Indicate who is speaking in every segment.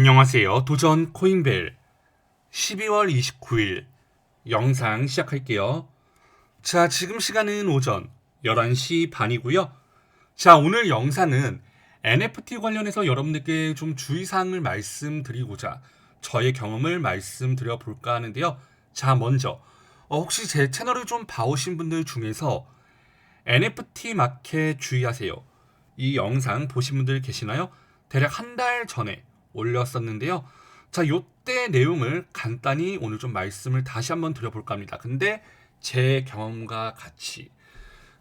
Speaker 1: 안녕하세요. 도전 코인벨 12월 29일 영상 시작할게요. 자, 지금 시간은 오전 11시 반이고요. 자, 오늘 영상은 NFT 관련해서 여러분들께 좀 주의사항을 말씀드리고자 저의 경험을 말씀드려 볼까 하는데요. 자, 먼저 어, 혹시 제 채널을 좀 봐오신 분들 중에서 NFT 마켓 주의하세요. 이 영상 보신 분들 계시나요? 대략 한 달 전에 올렸었는데요. 자, 요때 내용을 간단히 오늘 좀 말씀을 다시 한번 드려볼까 합니다. 근데 제 경험과 같이.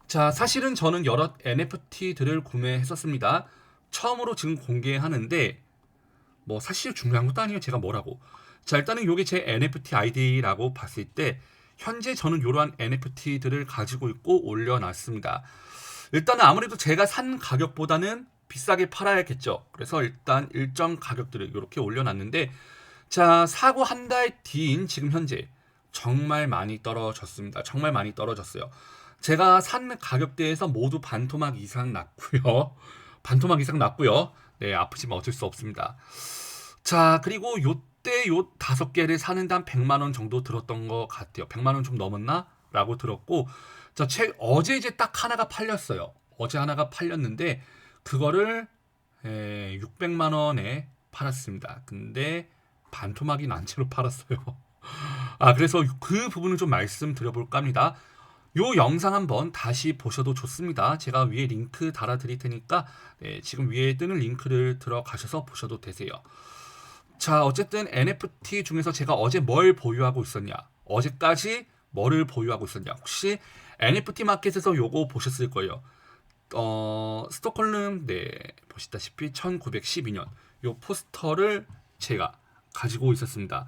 Speaker 1: 자, 사실은 저는 여러 NFT들을 구매했었습니다. 처음으로 지금 공개하는데, 뭐 사실 중요한 것도 아니에요. 제가 뭐라고. 자, 일단은 요게 제 NFT 아이디라고 봤을 때, 현재 저는 이러한 NFT들을 가지고 있고 올려놨습니다. 일단은 아무래도 제가 산 가격보다는 비싸게 팔아야겠죠. 그래서 일단 일정 가격들을 이렇게 올려놨는데 자 사고 한 달 뒤인 지금 현재 정말 많이 떨어졌습니다. 정말 많이 떨어졌어요. 제가 산 가격대에서 모두 반토막 이상 났고요. 반토막 이상 났고요. 네 아프지만 어쩔 수 없습니다. 자 그리고 요때 요 다섯 개를 사는데 한 100만 원 정도 들었던 것 같아요. 100만 원 좀 넘었나? 라고 들었고 자, 책 어제 이제 딱 하나가 팔렸어요. 어제 하나가 팔렸는데 그거를 에, 600만 원에 팔았습니다. 근데 반토막이 난 채로 팔았어요. 아, 그래서 그 부분을 좀 말씀드려볼까 합니다. 요 영상 한번 다시 보셔도 좋습니다. 제가 위에 링크 달아 드릴 테니까 네, 지금 위에 뜨는 링크를 들어가셔서 보셔도 되세요. 자, 어쨌든 NFT 중에서 제가 어제 뭘 보유하고 있었냐? 어제까지 뭐를 보유하고 있었냐? 혹시 NFT 마켓에서 요거 보셨을 거예요. 어, 스톡홀름 네 보시다시피 1912년 요 포스터를 제가 가지고 있었습니다.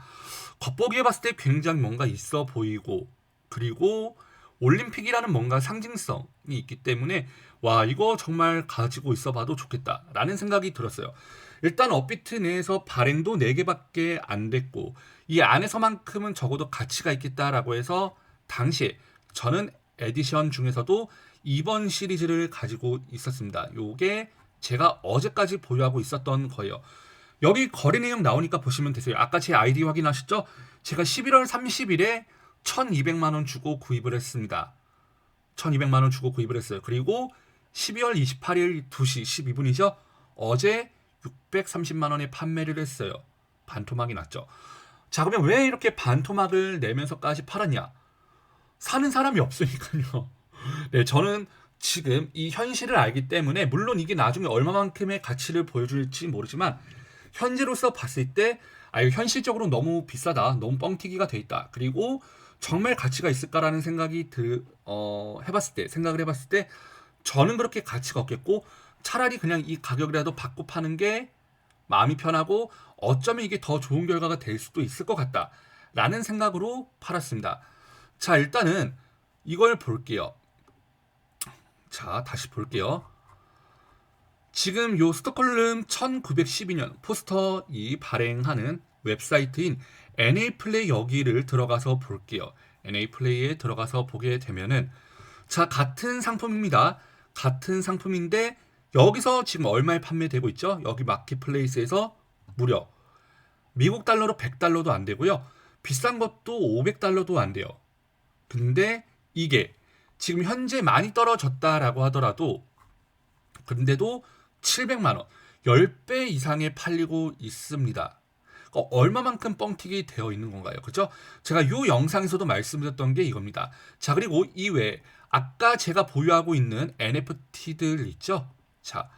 Speaker 1: 겉보기에 봤을 때 굉장히 뭔가 있어 보이고 그리고 올림픽이라는 뭔가 상징성이 있기 때문에 와 이거 정말 가지고 있어봐도 좋겠다라는 생각이 들었어요. 일단 업비트 내에서 발행도 4개밖에 안 됐고 이 안에서만큼은 적어도 가치가 있겠다라고 해서 당시에 저는 에디션 중에서도 이번 시리즈를 가지고 있었습니다. 요게 제가 어제까지 보유하고 있었던 거예요. 여기 거래 내용 나오니까 보시면 되세요. 아까 제 아이디 확인하셨죠? 제가 11월 30일에 1200만 원 주고 구입을 했습니다. 1200만 원 주고 구입을 했어요. 그리고 12월 28일 2시 12분이죠. 어제 630만 원에 판매를 했어요. 반토막이 났죠. 자, 그러면 왜 이렇게 반토막을 내면서까지 팔았냐? 사는 사람이 없으니까요. 네, 저는 지금 이 현실을 알기 때문에 물론 이게 나중에 얼마만큼의 가치를 보여줄지 모르지만 현재로서 봤을 때 아, 이 현실적으로 너무 비싸다, 너무 뻥튀기가 돼 있다. 그리고 정말 가치가 있을까라는 생각이 들, 어, 해봤을 때, 생각을 해봤을 때 저는 그렇게 가치가 없겠고 차라리 그냥 이 가격이라도 받고 파는 게 마음이 편하고 어쩌면 이게 더 좋은 결과가 될 수도 있을 것 같다 라는 생각으로 팔았습니다. 자, 일단은 이걸 볼게요. 자, 다시 볼게요. 지금 요 스톡홀름 1912년 포스터 이 발행하는 웹사이트인 NA플레이 여기를 들어가서 볼게요. NA플레이에 들어가서 보게 되면은 자, 같은 상품입니다. 같은 상품인데 여기서 지금 얼마에 판매되고 있죠? 여기 마켓플레이스에서 무려 미국 달러로 100달러도 안 되고요. 비싼 것도 500달러도 안 돼요. 근데 이게 지금 현재 많이 떨어졌다라고 하더라도 근데도 700만 원, 10배 이상에 팔리고 있습니다. 그러니까 얼마만큼 뻥튀기 되어 있는 건가요? 그죠? 제가 이 영상에서도 말씀드렸던 게 이겁니다. 자, 그리고 이외에 아까 제가 보유하고 있는 NFT들 있죠? 자,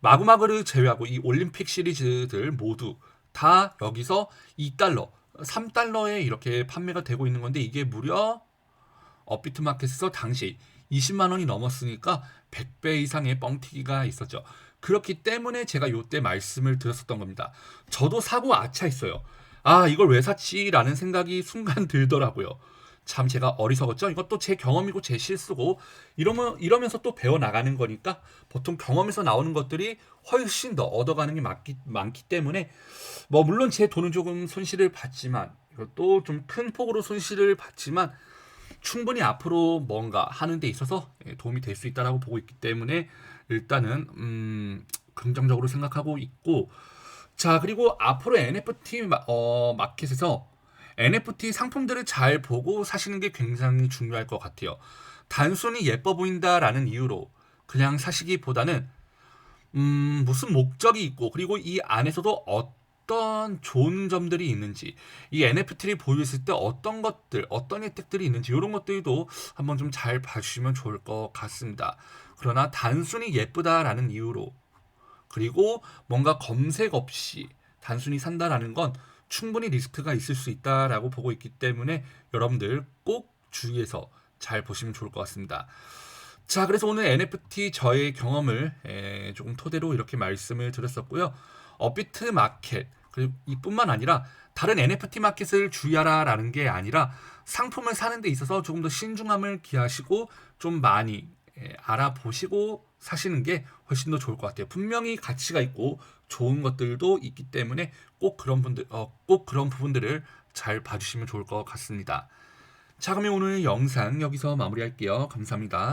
Speaker 1: 마구마구를 제외하고 이 올림픽 시리즈들 모두 다 여기서 2달러, 3달러에 이렇게 판매가 되고 있는 건데 이게 무려 업비트 마켓에서 당시 20만 원이 넘었으니까 100배 이상의 뻥튀기가 있었죠. 그렇기 때문에 제가 요때 말씀을 드렸었던 겁니다. 저도 사고 아차했어요. 아, 이걸 왜 샀지라는 생각이 순간 들더라고요. 참 제가 어리석었죠. 이것도 제 경험이고 제 실수고 이러면 이러면서 또 배워 나가는 거니까 보통 경험에서 나오는 것들이 훨씬 더 얻어가는 게 많기, 많기 때문에 뭐 물론 제 돈은 조금 손실을 봤지만 이것도 좀 큰 폭으로 손실을 봤지만 충분히 앞으로 뭔가 하는 데 있어서 예, 도움이 될 수 있다라고 보고 있기 때문에 일단은 음, 긍정적으로 생각하고 있고 자, 그리고 앞으로 NFT 마, 어, 마켓에서 NFT 상품들을 잘 보고 사시는 게 굉장히 중요할 것 같아요. 단순히 예뻐 보인다라는 이유로 그냥 사시기보다는 음, 무슨 목적이 있고 그리고 이 안에서도 어떤 좋은 점들이 있는지 이 NFT를 보유했을 때 어떤 것들, 어떤 혜택들이 있는지 이런 것들도 한번 좀 잘 봐주시면 좋을 것 같습니다. 그러나 단순히 예쁘다라는 이유로 그리고 뭔가 검색 없이 단순히 산다라는 건 충분히 리스크가 있을 수 있다라고 보고 있기 때문에 여러분들 꼭 주의해서 잘 보시면 좋을 것 같습니다. 자, 그래서 오늘 NFT 저의 경험을 에, 조금 토대로 이렇게 말씀을 드렸었고요. 업비트 마켓 그리고 이뿐만 아니라 다른 NFT 마켓을 주의하라라는 게 아니라 상품을 사는 데 있어서 조금 더 신중함을 기하시고 좀 많이 에, 알아보시고 사시는 게 훨씬 더 좋을 것 같아요. 분명히 가치가 있고 좋은 것들도 있기 때문에 꼭 그런 분들, 어, 꼭 그런 부분들을 잘 봐주시면 좋을 것 같습니다. 자, 그러면 오늘 영상 여기서 마무리할게요. 감사합니다.